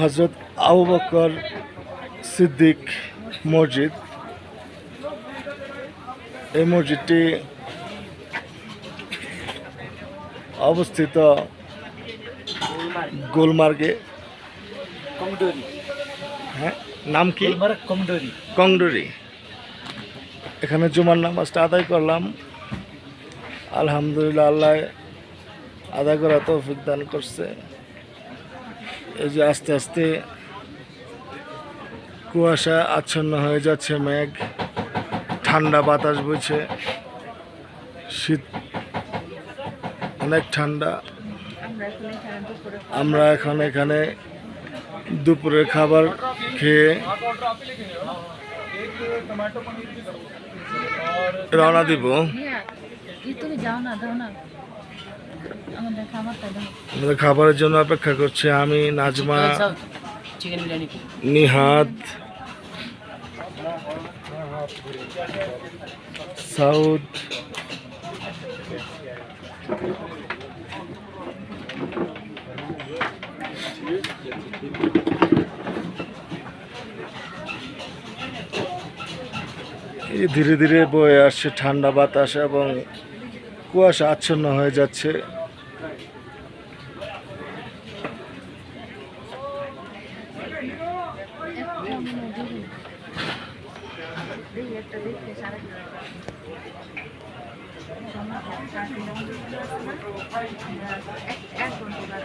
হজরত আবু বকর সিদ্দিক মসজিদ। এই মসজিদটি অবস্থিত গোলমার্গে। হ্যাঁ নাম কি? গুলমার্গ কমডোরি। এখানে জুমার নামাজটা আদায় করলাম। আলহামদুলিল্লাহ আল্লাহ আদায় করা তৌফিক দান করছে। এই যে আস্তে আস্তে কুয়াশা আচ্ছন্ন হয়ে যাচ্ছে, মেঘ, ঠান্ডা বাতাস বইছে, শীত অনেক ঠান্ডা। আমরা এখন এখানে দুপুরের খাবার খেয়ে রওনা দিব। হ্যাঁ তুমি যাও না। আমাদের খাবারের জন্য অপেক্ষা করছে আমি নাজমা নিহাদ সাউদ। এই ধীরে ধীরে বয়ে আসছে ঠান্ডা বাতাস এবং কুয়াশা আচ্ছন্ন হয়ে যাচ্ছে। এক ঘণ্টা